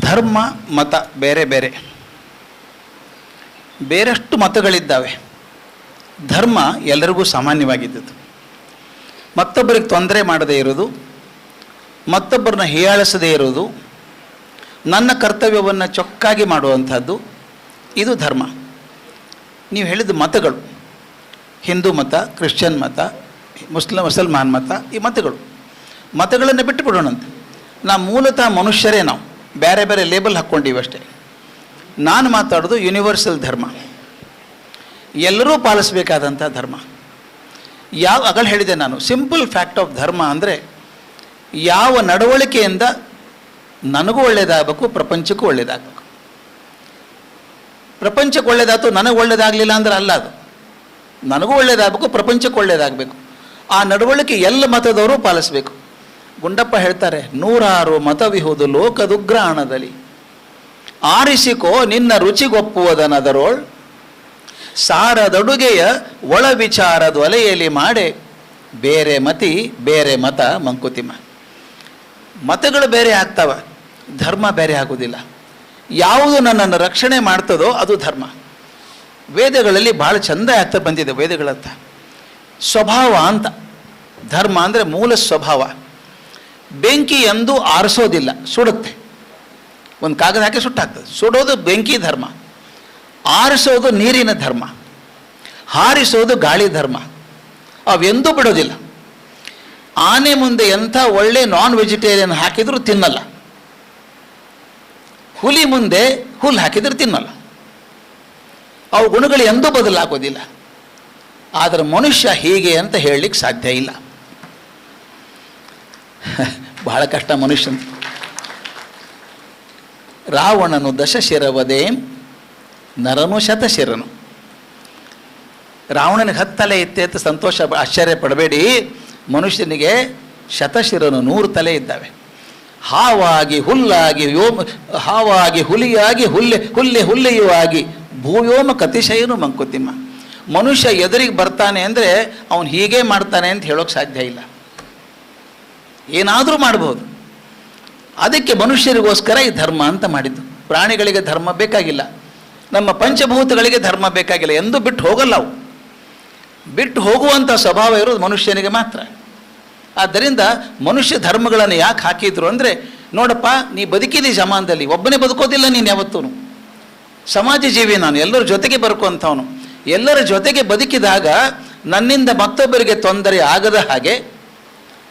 ಧರ್ಮ, ಮತ ಬೇರೆ ಬೇರೆ. ಬೇರೆಷ್ಟು ಮತಗಳಿದ್ದಾವೆ. ಧರ್ಮ ಎಲ್ಲರಿಗೂ ಸಾಮಾನ್ಯವಾಗಿದ್ದದ್ದು. ಮತ್ತೊಬ್ಬರಿಗೆ ತೊಂದರೆ ಮಾಡದೇ ಇರೋದು ಮತ್ತೊಬ್ಬರನ್ನ ಹೀಯಾಳಿಸದೇ ಇರೋದು ನನ್ನ ಕರ್ತವ್ಯವನ್ನು ಚೊಕ್ಕಾಗಿ ಮಾಡುವಂಥದ್ದು ಇದು ಧರ್ಮ. ನೀವು ಹೇಳಿದ ಮತಗಳು, ಹಿಂದೂ ಮತ, ಕ್ರಿಶ್ಚಿಯನ್ ಮತ, ಮುಸ್ಲಿಂ, ಮುಸಲ್ಮಾನ್ ಮತ, ಈ ಮತಗಳು. ಮತಗಳನ್ನು ಬಿಟ್ಟು ಬಿಡೋಣಂತೆ ನಾವು ಮೂಲತಃ ಮನುಷ್ಯರೇ ನಾವು. ಬೇರೆ ಬೇರೆ ಲೇಬಲ್ ಹಾಕ್ಕೊಂಡಿವಿ ಅಷ್ಟೇ. ನಾನು ಮಾತಾಡೋದು ಯೂನಿವರ್ಸಲ್ ಧರ್ಮ. ಎಲ್ಲರೂ ಪಾಲಿಸಬೇಕಾದಂಥ ಧರ್ಮ. ಯಾವ ಅಗಳು ಹೇಳಿದೆ ನಾನು ಸಿಂಪಲ್ ಫ್ಯಾಕ್ಟ್ ಆಫ್ ಧರ್ಮ ಅಂದರೆ ಯಾವ ನಡವಳಿಕೆಯಿಂದ ನನಗೂ ಒಳ್ಳೆಯದಾಗಬೇಕು ಪ್ರಪಂಚಕ್ಕೂ ಒಳ್ಳೆಯದಾಗಬೇಕು ಪ್ರಪಂಚಕ್ಕೆ ಒಳ್ಳೆಯದಾಯ್ತು ನನಗೆ ಒಳ್ಳೆಯದಾಗಲಿಲ್ಲ ಅಂದ್ರೆ ಅಲ್ಲ ಅದು. ನನಗೂ ಒಳ್ಳೆಯದಾಗಬೇಕು ಪ್ರಪಂಚಕ್ಕೆ ಒಳ್ಳೆಯದಾಗಬೇಕು ಆ ನಡವಳಿಕೆ ಎಲ್ಲ ಮತದವರು ಪಾಲಿಸಬೇಕು. ಗುಂಡಪ್ಪ ಹೇಳ್ತಾರೆ, ನೂರಾರು ಮತವಿಹುದು ಲೋಕದುಗ್ರಾಣದಲ್ಲಿ. ಆರಿಸಿಕೋ ನಿನ್ನ ರುಚಿಗೊಪ್ಪುವುದನದರೋಳ್. ಸಾರದಡುಗೆಯ ಒಳ ವಿಚಾರದ ಒಲೆಯಲ್ಲಿ ಮಾಡೆ. ಬೇರೆ ಮತಿ, ಬೇರೆ ಮತ ಮಂಕುತಿಮ್ಮ. ಮತಗಳು ಬೇರೆ ಆಗ್ತಾವ, ಧರ್ಮ ಬೇರೆ ಆಗೋದಿಲ್ಲ. ಯಾವುದು ನನ್ನನ್ನು ರಕ್ಷಣೆ ಮಾಡ್ತದೋ ಅದು ಧರ್ಮ. ವೇದಗಳಲ್ಲಿ ಭಾಳ ಚಂದ ಆಗ್ತಾ ಬಂದಿದೆ ವೇದಗಳಂತ. ಸ್ವಭಾವ ಅಂತ. ಧರ್ಮ ಅಂದರೆ ಮೂಲ ಸ್ವಭಾವ. ಬೆಂಕಿ ಎಂದೂ ಆರಿಸೋದಿಲ್ಲ, ಸುಡುತ್ತೆ. ಒಂದು ಕಾಗದ ಹಾಕಿ ಸುಟ್ಟಾಗ್ತದೆ. ಸುಡೋದು ಬೆಂಕಿ ಧರ್ಮ, ಆರಿಸೋದು ನೀರಿನ ಧರ್ಮ, ಹಾರಿಸೋದು ಗಾಳಿ ಧರ್ಮ. ಅವೆಂದೂ ಬಿಡೋದಿಲ್ಲ. ಆನೆ ಮುಂದೆ ಎಂಥ ಒಳ್ಳೆ ನಾನ್ ವೆಜಿಟೇರಿಯನ್ ಹಾಕಿದರೂ ತಿನ್ನಲ್ಲ. ಹುಲಿ ಮುಂದೆ ಹುಲ್ಲು ಹಾಕಿದ್ರೆ ತಿನ್ನಲ್ಲ. ಅವು ಗುಣಗಳು ಎಂದೂ ಬದಲಾಗೋದಿಲ್ಲ. ಆದರೆ ಮನುಷ್ಯ ಹೀಗೆ ಅಂತ ಹೇಳಲಿಕ್ಕೆ ಸಾಧ್ಯ ಇಲ್ಲ. ಬಹಳ ಕಷ್ಟ ಮನುಷ್ಯನ. ರಾವಣನು ದಶಶಿರವದೆ, ನರನು ಶತಶಿರನು. ರಾವಣನಿಗೆ ಹತ್ತಲೆ ಇತ್ತೆ ಅಂತ ಸಂತೋಷ, ಆಶ್ಚರ್ಯ ಪಡಬೇಡಿ. ಮನುಷ್ಯನಿಗೆ ಶತಶಿರನು ನೂರು ತಲೆ ಇದ್ದಾವೆ. ಹಾವಾಗಿ ಹುಲ್ಲಾಗಿ ವ್ಯೋಮ, ಹಾವಾಗಿ ಹುಲಿಯಾಗಿ ಹುಲ್ಲೆ ಹುಲ್ಲೆ ಹುಲ್ಲೆಯೂ ಆಗಿ ಭೂವ್ಯೋಮ ಕತಿಶಯನು ಮಂಕುತಿಮ್ಮ. ಮನುಷ್ಯ ಎದುರಿಗೆ ಬರ್ತಾನೆ ಅಂದರೆ ಅವನು ಹೀಗೆ ಮಾಡ್ತಾನೆ ಅಂತ ಹೇಳೋಕ್ಕೆ ಸಾಧ್ಯ ಇಲ್ಲ. ಏನಾದರೂ ಮಾಡ್ಬೋದು. ಅದಕ್ಕೆ ಮನುಷ್ಯರಿಗೋಸ್ಕರ ಈ ಧರ್ಮ ಅಂತ ಮಾಡಿದ್ದು. ಪ್ರಾಣಿಗಳಿಗೆ ಧರ್ಮ ಬೇಕಾಗಿಲ್ಲ. ನಮ್ಮ ಪಂಚಭೂತಗಳಿಗೆ ಧರ್ಮ ಬೇಕಾಗಿಲ್ಲ. ಎಂದು ಬಿಟ್ಟು ಹೋಗಲ್ಲ ಅವು. ಬಿಟ್ಟು ಹೋಗುವಂಥ ಸ್ವಭಾವ ಇರೋದು ಮನುಷ್ಯನಿಗೆ ಮಾತ್ರ. ಆದ್ದರಿಂದ ಮನುಷ್ಯ ಧರ್ಮಗಳನ್ನು ಯಾಕೆ ಹಾಕಿದ್ರು ಅಂದರೆ, ನೋಡಪ್ಪ, ನೀ ಬದುಕಿದಿ ಸಮಾನದಲ್ಲಿ ಒಬ್ಬನೇ ಬದುಕೋದಿಲ್ಲ ನೀನು ಯಾವತ್ತೂ ಸಮಾಜ ಜೀವಿ ನಾನು. ಎಲ್ಲರ ಜೊತೆಗೆ ಬರ್ಕೊಂಥವನು ಎಲ್ಲರ ಜೊತೆಗೆ ಬದುಕಿದಾಗ ನನ್ನಿಂದ ಮತ್ತೊಬ್ಬರಿಗೆ ತೊಂದರೆ ಆಗದ ಹಾಗೆ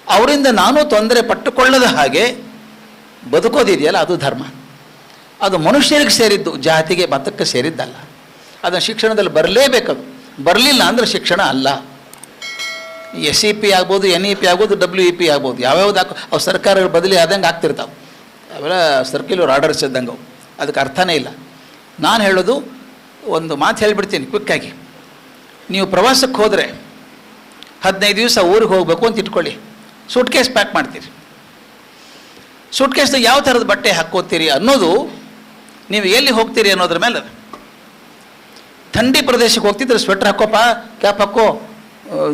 ಅವರಿಂದ ನಾನು ತೊಂದರೆ ಪಟ್ಟುಕೊಳ್ಳದ ಹಾಗೆ ಬದುಕೋದಿದೆಯಲ್ಲ, ಅದು ಧರ್ಮ. ಅದು ಮನುಷ್ಯರಿಗೆ ಸೇರಿದ್ದು, ಜಾತಿಗೆ, ಮತಕ್ಕೆ ಸೇರಿದ್ದಲ್ಲ. ಅದನ್ನು ಶಿಕ್ಷಣದಲ್ಲಿ ಬರಲೇಬೇಕದು ಬರಲಿಲ್ಲ ಅಂದರೆ ಶಿಕ್ಷಣ ಅಲ್ಲ. ಎಸ್ ಇ ಪಿ ಆಗ್ಬೋದು, ಎನ್ ಇ ಪಿ ಆಗ್ಬೋದು, ಡಬ್ಲ್ಯೂ ಇ ಪಿ ಆಗ್ಬೋದು. ಯಾವ್ಯಾವ್ದು ಹಾಕೋ ಅವು ಸರ್ಕಾರಗಳು ಬದಲಿ ಆದಂಗೆ ಆಗ್ತಿರ್ತಾವೆ. ಅವೆಲ್ಲ ಸರ್ಕ್ಯುಲರ್ ಆರ್ಡರ್ಸ್ ಇದ್ದಂಗೆ ಅದಕ್ಕೆ ಅರ್ಥನೇ ಇಲ್ಲ. ನಾನು ಹೇಳೋದು, ಒಂದು ಮಾತು ಹೇಳಿಬಿಡ್ತೀನಿ ಕ್ವಿಕ್ಕಾಗಿ ನೀವು ಪ್ರವಾಸಕ್ಕೆ ಹೋದರೆ ಹದಿನೈದು ದಿವಸ ಊರಿಗೆ ಹೋಗಬೇಕು ಅಂತ ಇಟ್ಕೊಳ್ಳಿ. ಸೂಟ್ ಕೇಸ್ ಪ್ಯಾಕ್ ಮಾಡ್ತೀರಿ. ಸೂಟ್ ಕೇಸ್ದಾಗ ಯಾವ ಥರದ ಬಟ್ಟೆ ಹಾಕ್ಕೋತೀರಿ ಅನ್ನೋದು ನೀವು ಎಲ್ಲಿ ಹೋಗ್ತೀರಿ ಅನ್ನೋದ್ರ ಮೇಲೆ. ಥಂಡಿ ಪ್ರದೇಶಕ್ಕೆ ಹೋಗ್ತಿದ್ರೆ ಸ್ವೆಟ್ರ್ ಹಾಕೋಪ್ಪ ಕ್ಯಾಪ್ ಹಾಕೋ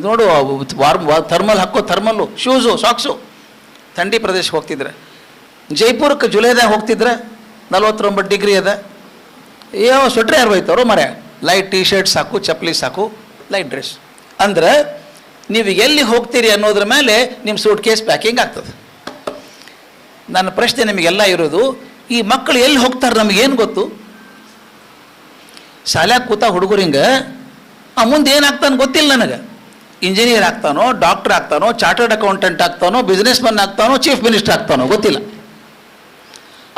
ನೋಡು ವಾರ್ಮ್ ಥರ್ಮಲ್ ಹಾಕೋ ಥರ್ಮಲ್ಲು ಶೂಸು ಸಾಕ್ಸು ಥಂಡಿ ಪ್ರದೇಶಕ್ಕೆ ಹೋಗ್ತಿದ್ರೆ. ಜೈಪುರಕ್ಕೆ ಜುಲೈದಾಗ ಹೋಗ್ತಿದ್ರೆ ನಲ್ವತ್ತೊಂಬತ್ತು ಡಿಗ್ರಿ ಅದ. ಯಾವ ಸ್ವೆಟ್ರ್ ಯಾರು ಹೋಯ್ತವ್ರು ಮರೆ ಲೈಟ್ ಟೀ ಶರ್ಟ್ ಸಾಕು, ಚಪ್ಪಲಿ ಸಾಕು ಲೈಟ್ ಡ್ರೆಸ್ ಅಂದ್ರೆ ನೀವು ಎಲ್ಲಿ ಹೋಗ್ತೀರಿ ಅನ್ನೋದ್ರ ಮೇಲೆ ನಿಮ್ಮ ಸೂಟ್ ಕೇಸ್ ಪ್ಯಾಕಿಂಗ್ ಆಗ್ತದೆ. ನನ್ನ ಪ್ರಶ್ನೆ ನಿಮಗೆಲ್ಲ ಇರೋದು, ಈ ಮಕ್ಕಳು ಎಲ್ಲಿ ಹೋಗ್ತಾರೆ ನಮಗೇನು ಗೊತ್ತು? ಶಾಲ್ಯಾಗ ಕೂತ ಹುಡುಗರಿಂಗ ಆ ಮುಂದೆ ಏನಾಗ್ತಾನೆ ಗೊತ್ತಿಲ್ಲ ನನಗೆ. ಇಂಜಿನಿಯರ್ ಆಗ್ತಾನೋ ಡಾಕ್ಟರ್ ಆಗ್ತಾನೋ ಚಾರ್ಟರ್ಡ್ ಅಕೌಂಟೆಂಟ್ ಆಗ್ತಾನೋ ಬಿಸ್ನೆಸ್ ಮನ್ ಆಗ್ತಾನೋ ಚೀಫ್ ಮಿನಿಸ್ಟರ್ ಆಗ್ತಾನೋ, ಗೊತ್ತಿಲ್ಲ.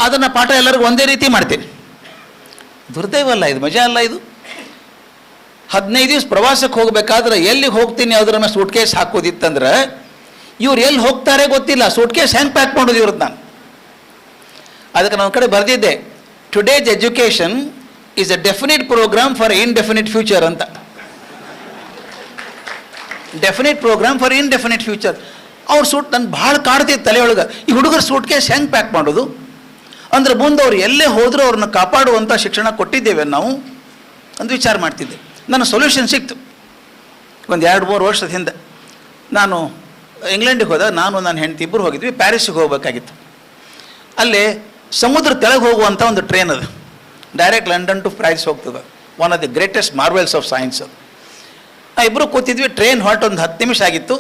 ಅದನ್ನು ಪಾಠ ಎಲ್ಲರಿಗೂ ಒಂದೇ ರೀತಿ ಮಾಡ್ತೀನಿ. ದುರ್ದೈವಲ್ಲ ಇದು, ಮಜಾ ಅಲ್ಲ ಇದು? ಹದಿನೈದು ದಿವ್ಸ ಪ್ರವಾಸಕ್ಕೆ ಹೋಗ್ಬೇಕಾದ್ರೆ ಎಲ್ಲಿ ಹೋಗ್ತೀನಿ ಅದರ ಮೇಲೆ ಸೂಟ್ ಕೇಸ್ ಹಾಕೋದಿತ್ತಂದ್ರೆ ಇವ್ರು ಎಲ್ಲಿ ಹೋಗ್ತಾರೆ ಗೊತ್ತಿಲ್ಲ ಸೂಟ್ ಕೇಸ್ ಹೆಂಗೆ ಪ್ಯಾಕ್ ಮಾಡೋದು ಇವ್ರದ್ದು ನಾನು. ಅದಕ್ಕೆ ನನ್ನ ಕಡೆ ಬರೆದಿದ್ದೆ today's education is a definite programme for indefinite future ಅಂತ. Definite programme for indefinite future ಅವ್ರ ಸೂಟ್ ನನ್ನ ಭಾಳ ಕಾಡ್ತಿತ್ತು ತಲೆಯೊಳಗೆ ಈ ಹುಡುಗರ ಸೂಟ್ ಕೇಸ್ ಹೆಂಗೆ ಪ್ಯಾಕ್ ಮಾಡೋದು? ಅಂದ್ರೆ ಮುಂದೆ ಅವ್ರು ಎಲ್ಲೇ ಹೋದರೂ ಅವ್ರನ್ನ ಕಾಪಾಡುವಂಥ ಶಿಕ್ಷಣ ಕೊಟ್ಟಿದ್ದೇವೆ ನಾವು ಅಂತ ವಿಚಾರ ಮಾಡ್ತಿದ್ದೆ. ನನ್ನ ಸೊಲ್ಯೂಷನ್ ಸಿಕ್ತು. ಒಂದು ಎರಡು ಮೂರು ವರ್ಷದ ಹಿಂದೆ ನಾನು ಇಂಗ್ಲೆಂಡಿಗೆ ಹೋದಾಗ ನಾನು ನನ್ನ ಹೆಂಡತಿ ಇಬ್ಬರು ಹೋಗಿದ್ವಿ ಪ್ಯಾರಿಸ್ಗೆ ಹೋಗಬೇಕಾಗಿತ್ತು. ಅಲ್ಲಿ ಸಮುದ್ರ ತೆಳಗೆ ಹೋಗುವಂಥ ಒಂದು ಟ್ರೈನ್ ಅದು. ಡೈರೆಕ್ಟ್ ಲಂಡನ್ ಟು ಪ್ಯಾರಿಸ್ ಹೋಗ್ತದೆ. One of the greatest marvels of science ಅದು. ಆ ಇಬ್ಬರು ಕೂತಿದ್ವಿ ಟ್ರೈನ್ ಹೊರಟು ಒಂದು ಹತ್ತು ನಿಮಿಷ ಆಗಿತ್ತು.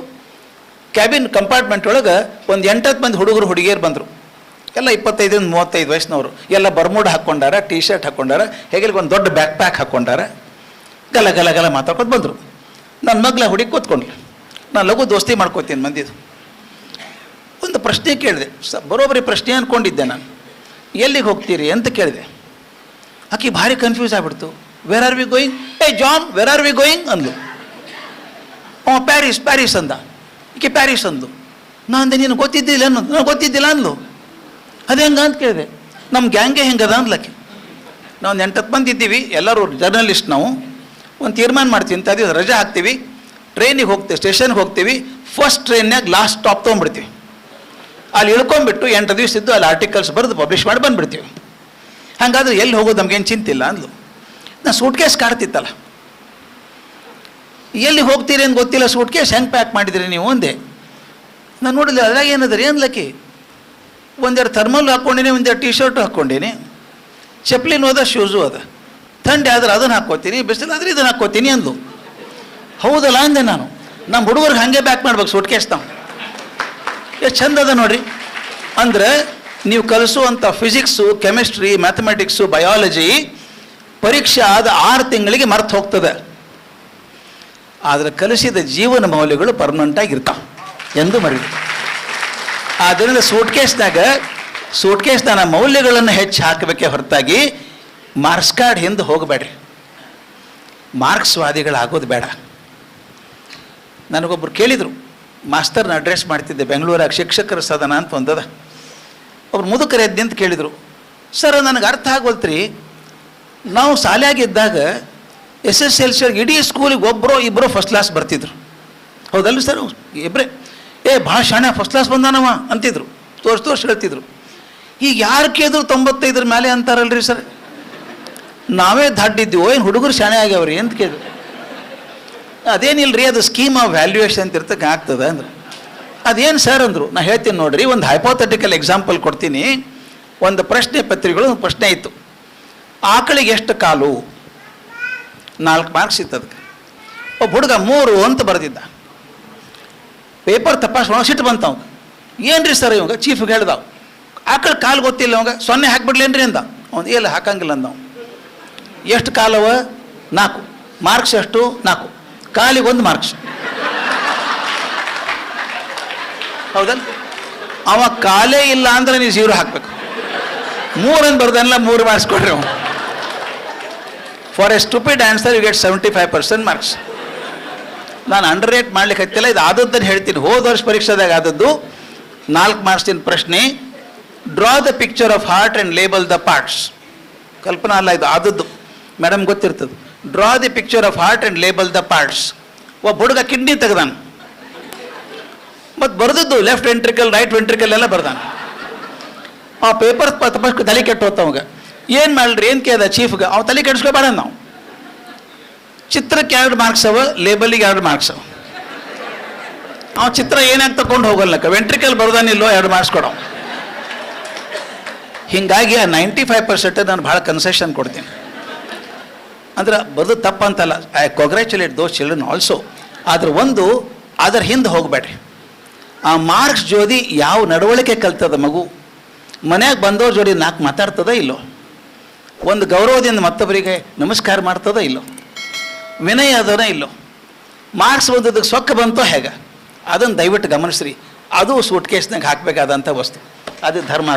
ಕ್ಯಾಬಿನ್ ಕಂಪಾರ್ಟ್ಮೆಂಟ್ ಒಳಗೆ ಒಂದು ಎಂಟತ್ತು ಮಂದಿ ಹುಡುಗರು, ಹುಡುಗಿಯರು ಬಂದರು. ಎಲ್ಲ ಇಪ್ಪತ್ತೈದರಿಂದ ಮೂವತ್ತೈದು ವಯಸ್ಸಿನವರು. ಎಲ್ಲ ಬರ್ಮೂಡ್ ಹಾಕ್ಕೊಂಡಾರ ಟೀ ಶರ್ಟ್ ಹಾಕ್ಕೊಂಡಾರ ಹೇಗೆ ಒಂದು ದೊಡ್ಡ ಬ್ಯಾಕ್ ಪ್ಯಾಕ್ ಹಾಕ್ಕೊಂಡಾರ. ಗಲ ಗಲ ಗಲ ಮಾತಾಡ್ಕೊಂಡು ಬಂದರು. ನನ್ನ ಮಗ್ಳ ಹುಡುಗಿ ಕೂತ್ಕೊಂಡ್ಲು. ನಾನು ಲಘು ದೋಸ್ತಿ ಮಾಡ್ಕೋತೀನಿ ಮಂದಿದು. ಒಂದು ಪ್ರಶ್ನೆ ಕೇಳಿದೆ. ಸ ಬರೋಬ್ಬರಿ ಪ್ರಶ್ನೆ ಅಂದ್ಕೊಂಡಿದ್ದೆ ನಾನು. ಎಲ್ಲಿಗೆ ಹೋಗ್ತೀರಿ ಅಂತ ಕೇಳಿದೆ. ಆಕೆ ಭಾರಿ ಕನ್ಫ್ಯೂಸ್ ಆಗ್ಬಿಡ್ತು. ವೆರ್ ಆರ್ ವಿ ಗೋಯಿಂಗ್ ಏ John where are we going ಅಂದ್ಲು. ಅವ ಪ್ಯಾರಿಸ್ ಪ್ಯಾರಿಸ್ ಅಂದ. ಈಕೆ ಪ್ಯಾರಿಸ್ ಅಂದು ನಾನು ಅಂದೆ, ನೀನು ಗೊತ್ತಿದ್ದಿಲ್ಲ ಅನ್ನೋದು. ನಾನು ಗೊತ್ತಿದ್ದಿಲ್ಲ ಅಂದ್ಲು. ಅದು ಹೆಂಗ ಅಂತ ಕೇಳಿದೆ. ನಮ್ಮ ಗ್ಯಾಂಗೆ ಹೆಂಗದ ಅಂದ್ಲಕ್ಕೆ ನಾವು ಎಂಟತ್ತು ಮಂದಿ ಇದ್ದೀವಿ. ಎಲ್ಲರೂ ಜರ್ನಲಿಸ್ಟ್ ನಾವು. ಒಂದು ತೀರ್ಮಾನ ಮಾಡ್ತೀವಿ ಅಂತ ರಜಾ ರಜೆ ಹಾಕ್ತೀವಿ ಟ್ರೈನಿಗೆ ಹೋಗ್ತೀವಿ ಸ್ಟೇಷನ್ಗೆ ಹೋಗ್ತೀವಿ ಫಸ್ಟ್ ಟ್ರೈನ್ಯಾಗ ಲಾಸ್ಟ್ ಸ್ಟಾಪ್ ತೊಗೊಂಡ್ಬಿಡ್ತೀವಿ. ಅಲ್ಲಿ ಇಳ್ಕೊಂಬಿಟ್ಟು ಎಂಟು ದಿವಸ ಇದ್ದು ಅಲ್ಲಿ ಆರ್ಟಿಕಲ್ಸ್ ಬರೆದು ಪಬ್ಲಿಷ್ ಮಾಡಿ ಬಂದುಬಿಡ್ತೀವಿ. ಹಾಗಾದ್ರೆ ಎಲ್ಲಿ ಹೋಗೋದು ನಮಗೇನು ಚಿಂತಿಲ್ಲ ಅಂದ್ಲು. ನಾನು ಸೂಟ್ ಕೇಸ್ ಕಾಡ್ತಿತ್ತಲ್ಲ. ಎಲ್ಲಿ ಹೋಗ್ತೀರಿ ಅಂತ ಗೊತ್ತಿಲ್ಲ ಸೂಟ್ ಕೇಸ್ ಹೆಂಗೆ ಪ್ಯಾಕ್ ಮಾಡಿದ್ರಿ ನೀವು ಒಂದೇ ನಾನು ನೋಡಿಲ್ಲ ಅದ್ರಾಗ ಏನದ್ರಿ ಅನ್ಲಕ್ಕಿ ಒಂದೆರಡು ಥರ್ಮಲ್ ಹಾಕ್ಕೊಂಡಿನಿ, ಒಂದೆರಡು ಟಿ ಶರ್ಟು ಹಾಕ್ಕೊಂಡಿನಿ. ಚಪ್ಲಿನೂ ಅದ ಶೂಸು ಅದ ಥಂಡಿ ಆದ್ರೆ ಅದನ್ನು ಹಾಕ್ಕೋತೀನಿ ಬಿಸಿಲಾದ್ರೆ ಇದನ್ನು ಹಾಕ್ಕೋತೀನಿ ಅಂದು ಹೌದಲ್ಲ ಅಂದೆ ನಾನು. ನಮ್ಮ ಹುಡುಗರಿಗೆ ಹಾಗೆ ಬ್ಯಾಕ್ ಮಾಡ್ಬೇಕು ಸೂಟ್ ಕೇಸ್ ಎಷ್ಟು ಚಂದ ಅದ ನೋಡ್ರಿ. ಅಂದ್ರೆ ನೀವು ಕಲಿಸುವಂಥ ಫಿಸಿಕ್ಸು ಕೆಮಿಸ್ಟ್ರಿ ಮ್ಯಾಥಮೆಟಿಕ್ಸು ಬಯಾಲಜಿ ಪರೀಕ್ಷೆ ಆದ ಆರು ತಿಂಗಳಿಗೆ ಮರ್ತು ಹೋಗ್ತದೆ. ಆದರೆ ಕಲಿಸಿದ ಜೀವನ ಮೌಲ್ಯಗಳು ಪರ್ಮನೆಂಟಾಗಿ ಇರ್ತಾವೆ ಎಂದು ಮರಿದು ಆದ್ದರಿಂದ ಸೂಟ್ಕೇಸ್ನಾಗ ಸೂಟ್ಕೇಸ್ನ ಮೌಲ್ಯಗಳನ್ನು ಹೆಚ್ಚು ಹಾಕಬೇಕೇ ಹೊರತಾಗಿ ಮಾರ್ಕ್ಸ್ ಕಾರ್ಡ್ ಹಿಂದೆ ಹೋಗಬೇಡ್ರಿ. ಮಾರ್ಕ್ಸ್ವಾದಿಗಳಾಗೋದು ಬೇಡ. ನನಗೊಬ್ಬರು ಕೇಳಿದರು, ಮಾಸ್ತರ್ನ ಅಡ್ರೆಸ್ ಮಾಡ್ತಿದ್ದೆ, ಬೆಂಗಳೂರಾಗ ಶಿಕ್ಷಕರ ಸದನ ಅಂತ ಒಂದದ. ಅವ್ರು ಮುದುಕರ ನಿಂತು ಕೇಳಿದರು, ಸರ್, ನನಗೆ ಅರ್ಥ ಆಗೋಲ್ತ್ರಿ ನಾವು ಶಾಲೆಯಾಗಿದ್ದಾಗ ಎಸ್ ಎಸ್ ಎಲ್ ಸಿ ಇಡೀ ಸ್ಕೂಲಿಗೆ ಒಬ್ಬರು ಇಬ್ಬರು ಫಸ್ಟ್ ಕ್ಲಾಸ್ ಬರ್ತಿದ್ರು. ಹೌದಲ್ಲ ಸರ್? ಇಬ್ಬರೇ ಏ, ಭಾಳ ಶಾಣೆ ಫಸ್ಟ್ ಕ್ಲಾಸ್ ಬಂದಾನವ, ಅಂತಿದ್ರು. ತೋರ್ಸ್ ತೋರ್ಸ್ ಹೇಳ್ತಿದ್ರು. ಈಗ ಯಾರು ಕೇಳಿದ್ರು ತೊಂಬತ್ತೈದರ ಮೇಲೆ ಅಂತಾರಲ್ರಿ ಸರ್? ನಾವೇ ದಡ್ಡಿದ್ದೀವೋ? ಏನು ಹುಡುಗರು ಶಾಣೆ ಆಗ್ಯಾವ್ರಿ ಅಂತ ಕೇಳಿದ್ರು. ಅದೇನಿಲ್ಲ ರೀ ಅದು ಸ್ಕೀಮ್ ಆಫ್ ವ್ಯಾಲ್ಯೂಯೇಷನ್ ಅಂತ ಇರ್ತಕ್ಕೆ ಆಗ್ತದೆ ಅಂದ್ರೆ. ಅದೇನು ಸರ್ ಅಂದರು ನಾನು ಹೇಳ್ತೀನಿ ನೋಡ್ರಿ, ಒಂದು ಹೈಪೋಥೆಟಿಕಲ್ ಎಕ್ಸಾಂಪಲ್ ಕೊಡ್ತೀನಿ. ಒಂದು ಪ್ರಶ್ನೆ ಪತ್ರಿಕೆಗಳು, ಒಂದು ಪ್ರಶ್ನೆ ಇತ್ತು. ಆಕಳಿಗೆ ಎಷ್ಟು ಕಾಲು? ನಾಲ್ಕು ಮಾರ್ಕ್ಸ್ ಇತ್ತು ಅದಕ್ಕೆ. ಒಬ್ಬ ಹುಡುಗ ಮೂರು ಅಂತ ಬರೆದಿದ್ದ. ಪೇಪರ್ ತಪಾಸಣೆ ಸಿಟ್ಟು ಬಂತ ಅವಾಗ ಏನು ರೀ ಸರ್ ಇವಾಗ? ಚೀಫ್ಗೆ ಹೇಳ್ದ. ಆಕಳ ಕಾಲು ಗೊತ್ತಿಲ್ಲ ಅವಾಗ ಸೊನ್ನೆ ಹಾಕ್ಬಿಡ್ಲೇನ್ರಿ ಅಂದ. ಅವ್ನು ಇಲ್ಲ, ಹಾಕಂಗಿಲ್ಲ ಅಂದ ಅವ್ನು. ಎಷ್ಟು ಕಾಲವ? ನಾಲ್ಕು. ಮಾರ್ಕ್ಸ್ ಎಷ್ಟು? ನಾಲ್ಕು. ಕಾಲಿಗೆ ಒಂದು ಮಾರ್ಕ್ಸ್. ಹೌದಲ್ಲ ಅವ ಕಾಲೇ ಇಲ್ಲ ಅಂದ್ರೆ ನೀವು ಜೀರೋ ಹಾಕ್ಬೇಕು. ಮೂರನ್ನು ಬರ್ದಲ್ಲ ಮೂರು ಮಾರ್ಕ್ಸ್ ಕೊಡ್ರಿ ಅವನು for a stupid answer you get seventy five percent marks ನಾನು ಅಂಡರ್ ರೇಟ್ ಮಾಡ್ಲಿಕ್ಕೆ ಹತ್ತಿಲ್ಲ, ಇದು ಆದದ್ದನ್ನು ಹೇಳ್ತೀನಿ. ಹೋದ ವರ್ಷ ಪರೀಕ್ಷಾದಾಗ ಆದದ್ದು, ನಾಲ್ಕು ಮಾರ್ಕ್ಸಿನ ಪ್ರಶ್ನೆ draw the picture of heart and label the parts ಕಲ್ಪನಾ ಅಲ್ಲ, ಇದು ಆದದ್ದು. ಮೇಡಮ್ ಗೊತ್ತಿರ್ತದೆ. Draw the picture of heart and label the parts ಒಬ್ಬ ಹುಡುಗ ಕಿಡ್ನಿ ತೆಗ್ದಾನ. ಮತ್ತು ಬರೆದದ್ದು ಲೆಫ್ಟ್ ವೆಂಟ್ರಿಕಲ್ ರೈಟ್ ವೆಂಟ್ರಿಕಲ್ ಎಲ್ಲ ಬರ್ದಾನ. ಆ ಪೇಪರ್ ತಪಾಸ್ ತಲೆ ಕೆಟ್ಟು ಹೋತ ಅವಾಗ. ಏನು ಮಾಡ್ರಿ ಏನು ಕೇಳ್ದ ಚೀಫ್ಗೆ ಅವ್ ತಲೆ ಕೆಡಿಸ್ಕೊಬಾರ ನಾವು. ಚಿತ್ರಕ್ಕೆ ಎರಡು ಮಾರ್ಕ್ಸ್ ಅವ ಲೇಬಲಿಗೆ ಎರಡು ಮಾರ್ಕ್ಸ್ ಅವ. ಅವ ಚಿತ್ರ ಏನಾಗಿ ತಗೊಂಡು ಹೋಗಲ್ಲಕ್ಕ? ವೆಂಟ್ರಿಕಲ್ ಬರ್ದಾನಿಲ್ಲೋ ಎರಡು ಮಾರ್ಕ್ಸ್ ಕೊಡೋ. ಹಿಂಗಾಗಿ ಆ ನೈಂಟಿ ಫೈವ್ ಪರ್ಸೆಂಟ್ ನಾನು ಭಾಳ ಕನ್ಸೆಷನ್ ಕೊಡ್ತೀನಿ. ಅಂದ್ರೆ ಬದು ತಪ್ಪಂತಲ್ಲ I congratulate those children also ಆದ್ರೆ ಒಂದು, ಅದರ ಹಿಂದೆ ಹೋಗಬೇಡ್ರಿ. ಆ ಮಾರ್ಕ್ಸ್ ಜೋಡಿ ಯಾವ ನಡವಳಿಕೆ ಕಲ್ತದ ಮಗು? ಮನೆಯಾಗ ಬಂದವ್ರ ಜೋಡಿ ನಾಲ್ಕು ಮಾತಾಡ್ತದ ಇಲ್ಲೋ? ಒಂದು ಗೌರವದಿಂದ ಮತ್ತೊಬ್ಬರಿಗೆ ನಮಸ್ಕಾರ ಮಾಡ್ತದ ಇಲ್ಲೋ? ವಿನಯ ಅದನ ಇಲ್ಲೋ? ಮಾರ್ಕ್ಸ್ ಬಂದದಕ್ಕೆ ಸೊಕ್ಕ ಬಂತೋ ಹೇಗೆ? ಅದನ್ನು ದಯವಿಟ್ಟು ಗಮನಿಸ್ರಿ. ಅದು ಸೂಟ್ ಕೇಸ್ನಾಗ ಹಾಕಬೇಕಾದಂಥ ವಸ್ತು. ಅದು ಧರ್ಮ